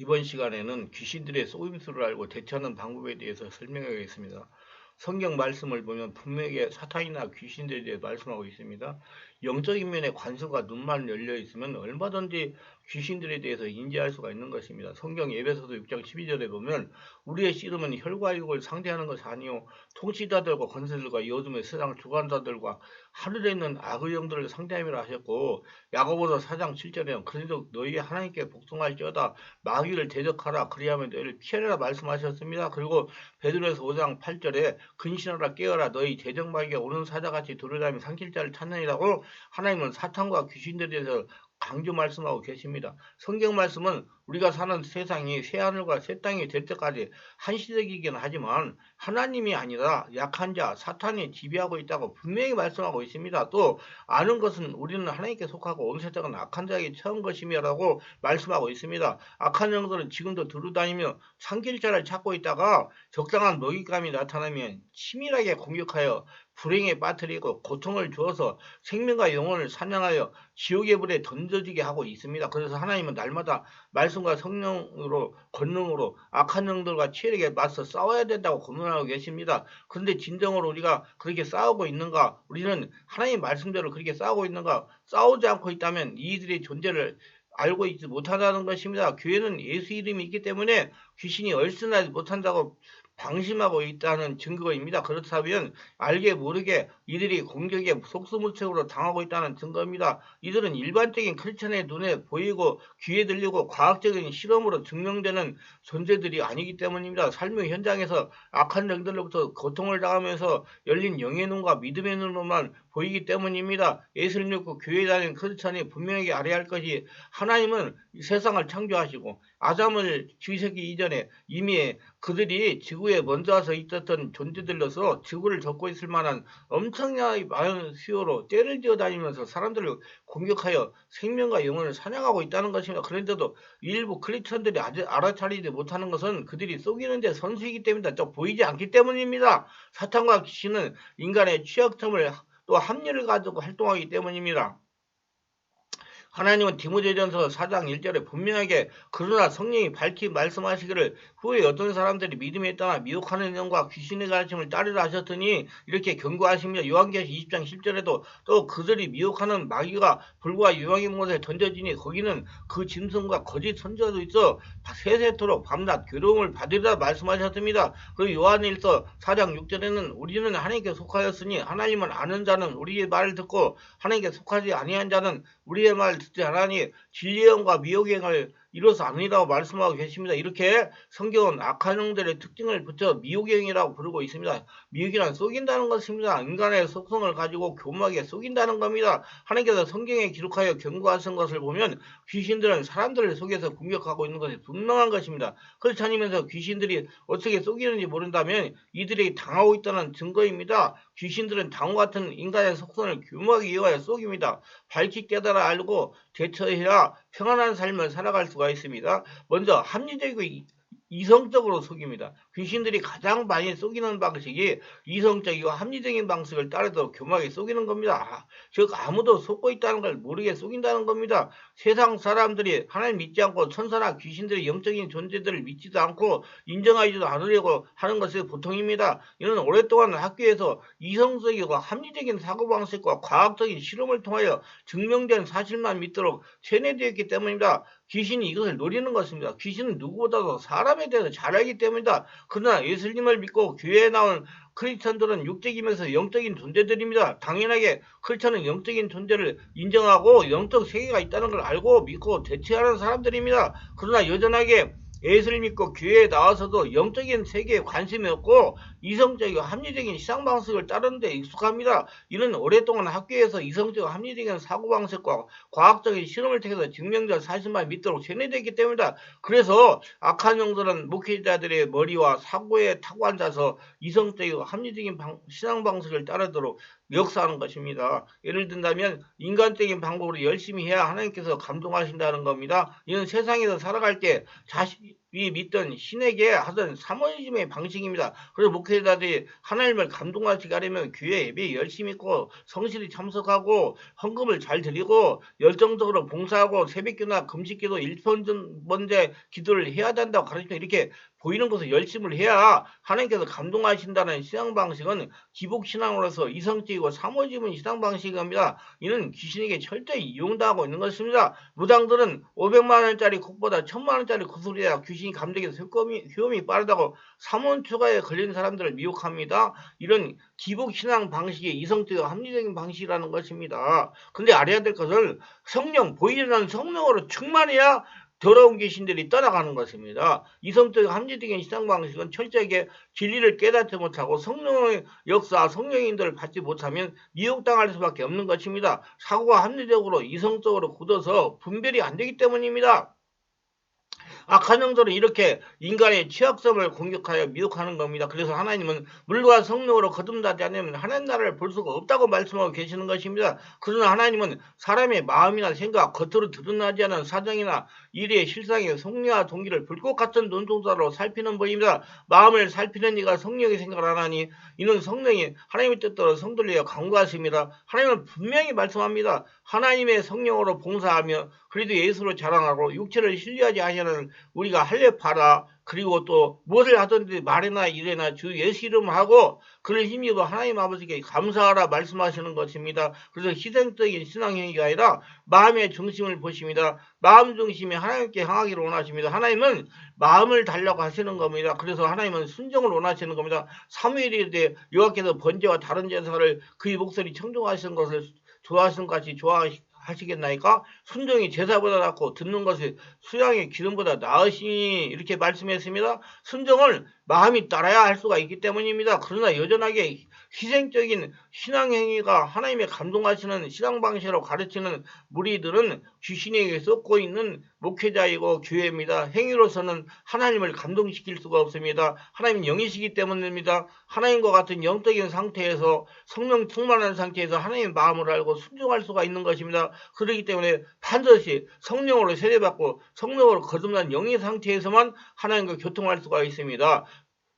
이번 시간에는 귀신들의 속임수를 알고 대처하는 방법에 대해서 설명하겠습니다. 성경 말씀을 보면 분명히 사탄이나 귀신들에 대해 말씀하고 있습니다. 영적인 면에 관수가 눈만 열려 있으면 얼마든지 귀신들에 대해서 인지할 수가 있는 것입니다. 성경 예배서도 6장 12절에 보면 우리의 씨름은 혈과 육을 상대하는 것이 아니요 통치자들과 권세들과 요즘의 세상 주관자들과 하늘에 있는 악의 영들을 상대함이라 하셨고 야고보서 4장 7절에는 그래도 너희 하나님께 복종할지어다 마귀를 대적하라 그리하면 너희를 피하라 말씀하셨습니다. 그리고 베드로에서 5장 8절에 근신하라 깨어라 너희 대적 마귀가 오는 사자같이 두려다니 상킬자를 찾느니라고 하나님은 사탄과 귀신들에 대해서 강조 말씀하고 계십니다. 성경 말씀은 우리가 사는 세상이 새하늘과 새 땅이 될 때까지 한시적이긴 하지만 하나님이 아니라 약한 자, 사탄이 지배하고 있다고 분명히 말씀하고 있습니다. 또 아는 것은 우리는 하나님께 속하고 온 세상은 악한 자에게 처한 것이며라고 말씀하고 있습니다. 악한 영들은 지금도 두루다니며 상길자를 찾고 있다가 적당한 먹잇감이 나타나면 치밀하게 공격하여 불행에 빠뜨리고 고통을 주어서 생명과 영혼을 사냥하여 지옥의 불에 던져지게 하고 있습니다. 그래서 하나님은 날마다 말씀 과 성령으로 권능으로 악한 영들과 치열하게 맞서 싸워야 된다고 고문하고 계십니다. 그런데 진정으로 우리가 그렇게 싸우고 있는가? 우리는 하나님 말씀대로 그렇게 싸우고 있는가? 싸우지 않고 있다면 이들의 존재를 알고 있지 못하다는 것입니다. 교회는 예수 이름이 있기 때문에 귀신이 얼씬하지 못한다고 방심하고 있다는 증거입니다. 그렇다면 알게 모르게 이들이 공격에 속수무책으로 당하고 있다는 증거입니다. 이들은 일반적인 크리스천의 눈에 보이고 귀에 들리고 과학적인 실험으로 증명되는 존재들이 아니기 때문입니다. 삶의 현장에서 악한 영들로부터 고통을 당하면서 열린 영의 눈과 믿음의 눈으로만 보이기 때문입니다. 예수를 믿고 교회 다니는 크리스천이 분명하게 알아야 할 것이 하나님은 세상을 창조하시고 아담을 지으시기 이전에 이미 그들이 지구에 먼저 와서 있었던 존재들로서 지구를 접고 있을 만한 엄청나게 많은 수요로 때를 지어 다니면서 사람들을 공격하여 생명과 영혼을 사냥하고 있다는 것입니다. 그런데도 일부 크리스천들이 아직 알아차리지 못하는 것은 그들이 속이는데 선수이기 때문이다. 또 보이지 않기 때문입니다. 사탄과 귀신은 인간의 취약점을 또 합리를 가지고 활동하기 때문입니다. 하나님은 디모데전서 4장 1절에 분명하게 그러나 성령이 밝히 말씀하시기를 후에 어떤 사람들이 믿음에 따라 미혹하는 영과 귀신의 가르침을 따르라 하셨더니 이렇게 경고하십니다. 요한계시 20장 10절에도 또 그들이 미혹하는 마귀가 불과 유황의 못에 던져지니 거기는 그 짐승과 거짓 선자도 있어 세세토록 밤낮 괴로움을 받으리라 말씀하셨습니다. 그 요한일서 4장 6절에는 우리는 하나님께 속하였으니 하나님을 아는 자는 우리의 말을 듣고 하나님께 속하지 아니한 자는 우리의 말을 듣지 않으니 진리의 영과 미혹의 영을 이로써 아니라고 말씀하고 계십니다. 이렇게 성경은 악한 영들의 특징을 붙여 미혹행이라고 부르고 있습니다. 미혹이란 속인다는 것입니다. 인간의 속성을 가지고 교묘하게 속인다는 겁니다. 하나님께서 성경에 기록하여 경고하신 것을 보면 귀신들은 사람들을 속여서 공격하고 있는 것이 분명한 것입니다. 그렇지 않으면서 귀신들이 어떻게 속이는지 모른다면 이들이 당하고 있다는 증거입니다. 귀신들은 당호 같은 인간의 속성을 교묘하게 이용하여 속입니다. 밝히 깨달아 알고 대처해야 평안한 삶을 살아갈 수가 있습니다. 먼저 합리적이고 이성적으로 속입니다. 귀신들이 가장 많이 속이는 방식이 이성적이고 합리적인 방식을 따라서 교묘하게 속이는 겁니다. 즉 아무도 속고 있다는 걸 모르게 속인다는 겁니다. 세상 사람들이 하나님 믿지 않고 천사나 귀신들의 영적인 존재들을 믿지도 않고 인정하지도 않으려고 하는 것이 보통입니다. 이는 오랫동안 학교에서 이성적이고 합리적인 사고방식과 과학적인 실험을 통하여 증명된 사실만 믿도록 세뇌되었기 때문입니다. 귀신이 이것을 노리는 것입니다. 귀신은 누구보다도 사람에 대해서 잘 알기 때문이다. 그러나 예수님을 믿고 교회에 나온 크리스천들은 육적이면서 영적인 존재들입니다. 당연하게 크리스천은 영적인 존재를 인정하고 영적 세계가 있다는 걸 알고 믿고 대체하는 사람들입니다. 그러나 여전하게 예수를 믿고 교회에 나와서도 영적인 세계에 관심이 없고 이성적이고 합리적인 시상 방식을 따르는 데 익숙합니다. 이는 오랫동안 학교에서 이성적이고 합리적인 사고방식과 과학적인 실험을 통해서 증명된 사실만 믿도록 세뇌되기 때문이다. 그래서 악한 영들은 목회자들의 머리와 사고에 타고 앉아서 이성적이고 합리적인 방, 신앙 방식을 따르도록 역사하는 것입니다. 예를 든다면 인간적인 방법으로 열심히 해야 하나님께서 감동하신다는 겁니다. 이는 세상에서 살아갈 때 자신이 믿던 신에게 하던 사모님의 방식입니다. 그래서 목회자들이 하나님을 감동하시게 하려면 교회 예배 열심히 있고 성실히 참석하고 헌금을 잘 드리고 열정적으로 봉사하고 새벽기나 금식기도 1분 번째 기도를 해야 된다고 가르치면 이렇게 보이는 것을 열심을 해야 하나님께서 감동하신다는 신앙 방식은 기복 신앙으로서 이성적이고 사모집은 신앙 방식입니다. 이는 귀신에게 철저히 이용당하고 있는 것입니다. 무당들은 500만 원짜리 국보다 1000만 원짜리 구슬이야 귀신이 감독해서 효험이, 빠르다고 삼원 초과에 걸린 사람들을 미혹합니다. 이런 기복 신앙 방식이 이성적이고 합리적인 방식이라는 것입니다. 근데 알아야 될 것은 성령 보이지 않는 성령으로 충만해야 더러운 귀신들이 떠나가는 것입니다. 이성적 합리적인 신앙 방식은 철저하게 진리를 깨닫지 못하고 성령의 역사, 성령인들을 받지 못하면 미혹당할 수밖에 없는 것입니다. 사고가 합리적으로 이성적으로 굳어서 분별이 안 되기 때문입니다. 악한 영들은 이렇게 인간의 취약점을 공격하여 미혹하는 겁니다. 그래서 하나님은 물과 성령으로 거듭나지 않으면 하나님 나라를 볼 수가 없다고 말씀하고 계시는 것입니다. 그러나 하나님은 사람의 마음이나 생각, 겉으로 드러나지 않은 사정이나 일의 실상의 성리와 동기를 불꽃 같은 눈동자로 살피는 법입니다. 마음을 살피는 이가 성령의 생각을 하나니 이는 성령이 하나님의 뜻대로 성들리어 강구하십니다. 하나님은 분명히 말씀합니다. 하나님의 성령으로 봉사하며 그래도 예수로 자랑하고 육체를 신뢰하지 아니하는 우리가 할례파라 그리고 또 무엇을 하든지 말이나 일에나 주 예수 이름 하고 그를 힘입어 하나님 아버지께 감사하라 말씀하시는 것입니다. 그래서 희생적인 신앙행위가 아니라 마음의 중심을 보십니다. 마음 중심이 하나님께 향하기를 원하십니다. 하나님은 마음을 달라고 하시는 겁니다. 그래서 하나님은 순종을 원하시는 겁니다. 3일이 돼 여호와께서 번제와 다른 제사를 그의 목소리 청종하시는 것을 좋아하시는 것 같이 좋아하시 하시겠나이까? 순종이 제사보다 낫고 듣는 것이 수양의 기름보다 나으시니 이렇게 말씀했습니다. 순종을 마음이 따라야 할 수가 있기 때문입니다. 그러나 여전하게 희생적인 신앙행위가 하나님의 감동하시는 신앙 방식으로 가르치는 무리들은 귀신에게 쏟고 있는 목회자이고 교회입니다. 행위로서는 하나님을 감동시킬 수가 없습니다. 하나님은 영이시기 때문입니다. 하나님과 같은 영적인 상태에서 성령 충만한 상태에서 하나님의 마음을 알고 순종할 수가 있는 것입니다. 그렇기 때문에 반드시 성령으로 세례받고 성령으로 거듭난 영의 상태에서만 하나님과 교통할 수가 있습니다.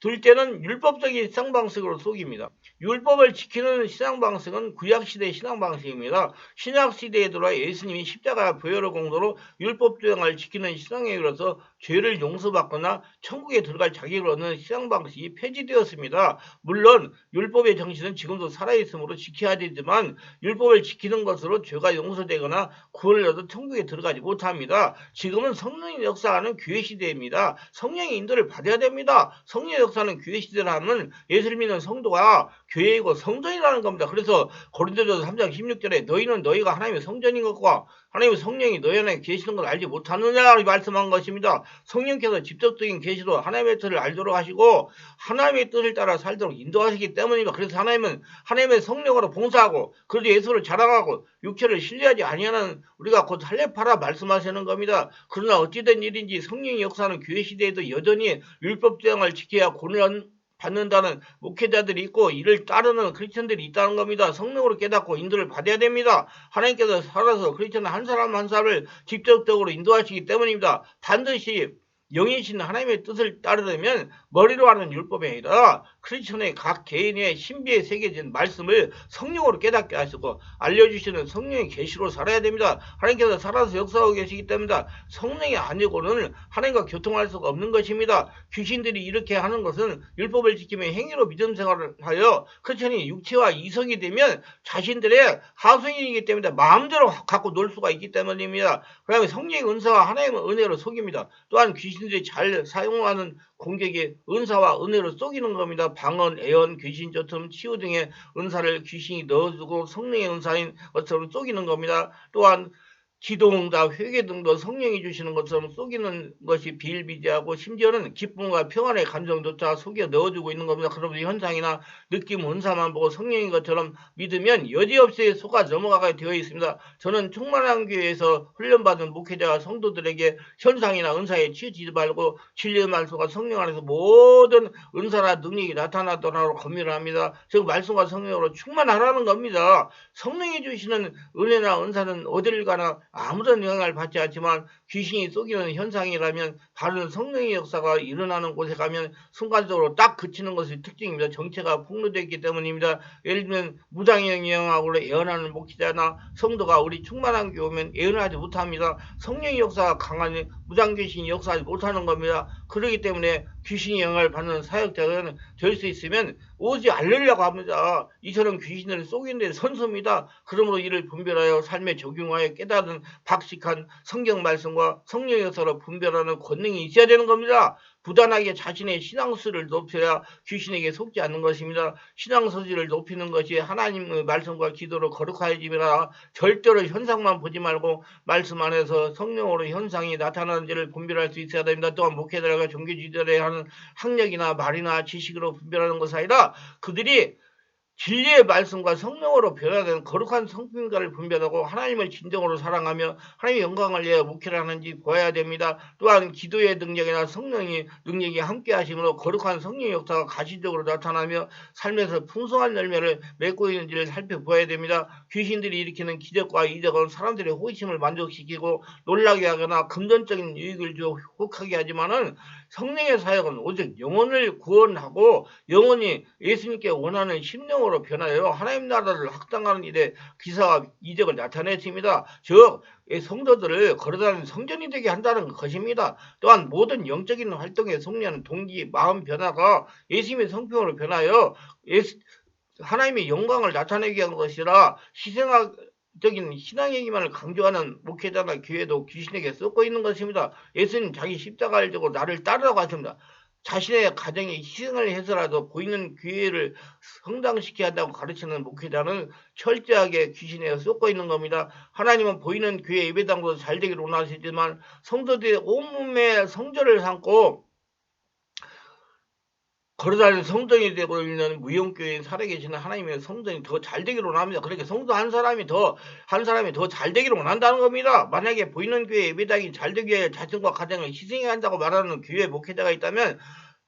둘째는 율법적인 시장 방식으로 속입니다. 율법을 지키는 신앙 방식은 구약 시대의 신앙 방식입니다. 신약 시대에 들어와 예수님이 십자가 부여의 공로로 율법 조항을 지키는 신앙행위로서 죄를 용서받거나 천국에 들어갈 자격을 얻는 신앙 방식이 폐지되었습니다. 물론 율법의 정신은 지금도 살아있으므로 지켜야 되지만 율법을 지키는 것으로 죄가 용서되거나 구원을 얻어 천국에 들어가지 못합니다. 지금은 성령의 역사하는 교회 시대입니다. 성령의 인도를 받아야 됩니다. 성령의 역사는 교회 시대라면 예수를 믿는 성도가 교회이고 성전이라는 겁니다. 그래서 고린도전서 3장 16절에 너희는 너희가 하나님의 성전인 것과 하나님의 성령이 너희 안에 계시는 걸 알지 못하느냐고 말씀한 것입니다. 성령께서 직접적인 계시로 하나님의 뜻을 알도록 하시고 하나님의 뜻을 따라 살도록 인도하시기 때문입니다. 그래서 하나님은 하나님의 성령으로 봉사하고 그래도 예수를 자랑하고 육체를 신뢰하지 아니하는 우리가 곧 할례파라 말씀하시는 겁니다. 그러나 어찌된 일인지 성령의 역사는 교회 시대에도 여전히 율법 조항을 지켜야 고난 받는다는 목회자들이 있고 이를 따르는 크리스천들이 있다는 겁니다. 성령으로 깨닫고 인도를 받아야 됩니다. 하나님께서 살아서 크리스천 한 사람 한 사람을 직접적으로 인도하시기 때문입니다. 반드시 영이신 하나님의 뜻을 따르려면 머리로 하는 율법이 아니라 크리스천의 각 개인의 신비에 새겨진 말씀을 성령으로 깨닫게 하시고 알려주시는 성령의 계시로 살아야 됩니다. 하나님께서 살아서 역사하고 계시기 때문에 성령이 아니고는 하나님과 교통할 수가 없는 것입니다. 귀신들이 이렇게 하는 것은 율법을 지키며 행위로 믿음 생활을 하여 크리스천이 육체와 이성이 되면 자신들의 하수인이기 때문에 마음대로 갖고 놀 수가 있기 때문입니다. 그 다음에 성령의 은사와 하나님의 은혜로 속입니다. 또한 귀신들이 잘 사용하는 공격의 은사와 은혜로 쏘기는 겁니다. 방언, 애언, 귀신 저틈, 치유 등의 은사를 귀신이 넣어주고 성령의 은사인 것처럼 쏘기는 겁니다. 또한 기도응답, 회개 등도 성령이 주시는 것처럼 속이는 것이 비일비재하고 심지어는 기쁨과 평안의 감정조차 속여 넣어주고 있는 겁니다. 그러면 현상이나 느낌, 은사만 보고 성령인 것처럼 믿으면 여지없이 속아 넘어가게 되어 있습니다. 저는 충만한 교회에서 훈련받은 목회자와 성도들에게 현상이나 은사에 치우치지 말고 진리의 말씀과 성령 안에서 모든 은사나 능력이 나타나도록 권면을 합니다. 즉 말씀과 성령으로 충만하라는 겁니다. 성령이 주시는 은혜나 은사는 어디를 가나 아무런 영향을 받지 않지만 귀신이 속이는 현상이라면 바른 성령의 역사가 일어나는 곳에 가면 순간적으로 딱 그치는 것이 특징입니다. 정체가 폭로되어 있기 때문입니다. 예를 들면 무당의 영향으로 예언하는 목회자나 성도가 우리 충만한 교회 오면 예언하지 못합니다. 성령의 역사가 강한 무당 귀신이 역사하지 못하는 겁니다. 그렇기 때문에 귀신의 영향을 받는 사역자는 될수 있으면 오지 않으려고 합니다. 이처럼 귀신을 속이는 데 선수입니다. 그러므로 이를 분별하여 삶에 적용하여 깨달은 박식한 성경 말씀과 성령의 역사로 분별하는 권능이 있어야 되는 겁니다. 부단하게 자신의 신앙수를 높여야 귀신에게 속지 않는 것입니다. 신앙 소질을 높이는 것이 하나님의 말씀과 기도로 거룩하여짐이라 절대로 현상만 보지 말고 말씀 안에서 성령으로 현상이 나타나는지를 분별할 수 있어야 됩니다. 또한 목회자가 종교지들에 하는 학력이나 말이나 지식으로 분별하는 것이 아니라 그들이 진리의 말씀과 성령으로 변화된 거룩한 성품인가를 분별하고 하나님을 진정으로 사랑하며 하나님의 영광을 위해 목회를 하는지 보아야 됩니다. 또한 기도의 능력이나 성령의 능력이 함께 하심으로 거룩한 성령 역사가 가시적으로 나타나며 삶에서 풍성한 열매를 맺고 있는지를 살펴보아야 됩니다. 귀신들이 일으키는 기적과 이적은 사람들의 호기심을 만족시키고 놀라게 하거나 금전적인 유익을 주 혹하게 하지만은 성령의 사역은 오직 영혼을 구원하고 영혼이 예수님께 원하는 심령으로 변하여 하나님 나라를 확장하는 일에 기사와 이적을 나타냈습니다. 즉 성도들을 걸어다니는 성전이 되게 한다는 것입니다. 또한 모든 영적인 활동에 속려는 동기, 마음 변화가 예수님의 성품으로 변하여 예수, 하나님의 영광을 나타내게 한 것이라 희생하 적인 신앙의 기만을 강조하는 목회자나 교회도 귀신에게 썩고 있는 것입니다. 예수님 자기 십자가를 지고 나를 따르라고 하십니다. 자신의 가정에 희생을 해서라도 보이는 교회를 성장시켜야 한다고 가르치는 목회자는 철저하게 귀신에 쏟고 있는 겁니다. 하나님은 보이는 교회 예배당도 잘 되기를 원하시지만 성도들의 온몸에 성전을 삼고 걸어다니는 성전이 되고 있는 무용교회에 살아계시는 하나님의 성전이 더 잘 되기를 원합니다. 그렇게 성도 한 사람이 더, 한 사람이 더 잘 되기를 원한다는 겁니다. 만약에 보이는 교회 예배당이 잘 되기 위해 자신과 가정을 희생해야 한다고 말하는 교회 목회자가 있다면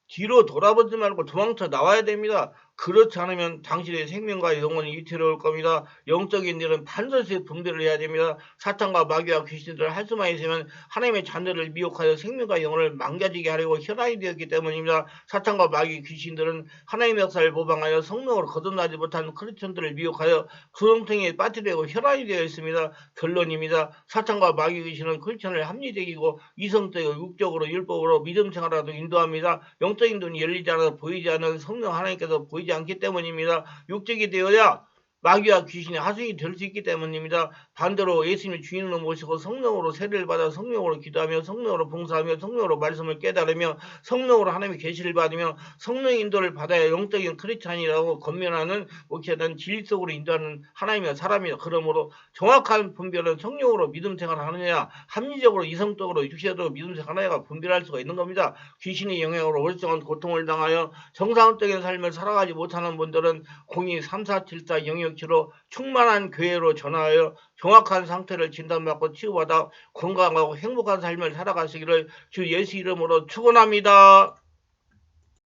뒤로 돌아보지 말고 도망쳐 나와야 됩니다. 그렇지 않으면 당신의 생명과 영혼이 위태로울 겁니다. 영적인 일은 반드시 분별을 해야 됩니다. 사탄과 마귀와 귀신들을 할 수만 있으면 하나님의 자녀를 미혹하여 생명과 영혼을 망가지게 하려고 혈안이 되었기 때문입니다. 사탄과 마귀 귀신들은 하나님의 역사를 모방하여 성령으로 거듭나지 못한 크리스천들을 미혹하여 구렁텅이에 빠뜨리고 혈안이 되어 있습니다. 결론입니다. 사탄과 마귀 귀신은 크리스천을 합리적이고 이성적이고 육적으로 율법으로 믿음 생활하도 인도합니다. 영적인 눈이 열리지 않아 보이지 않는 성령 하나님께서 보이지 않기 때문입니다. 육적이 되어야 마귀와 귀신의 하수인이 될 수 있기 때문입니다. 반대로 예수님의 주인으로 모시고 성령으로 세례를 받아 성령으로 기도하며 성령으로 봉사하며 성령으로 말씀을 깨달으며 성령으로 하나님의 계시를 받으며 성령의 인도를 받아야 영적인 크리스찬이라고 건면하는 목회자는 진리 속으로 인도하는 하나님의 사람이다. 그러므로 정확한 분별은 성령으로 믿음 생활을 하느냐 합리적으로 이성적으로 육체적으로 믿음 생활하느냐가 분별할 수가 있는 겁니다. 귀신의 영향으로 월성한 고통을 당하여 정상적인 삶을 살아가지 못하는 분들은 023474 영역 능력치로 충만한 교회로 전화하여 정확한 상태를 진단받고 치유받아 건강하고 행복한 삶을 살아가시기를 주 예수 이름으로 축원합니다.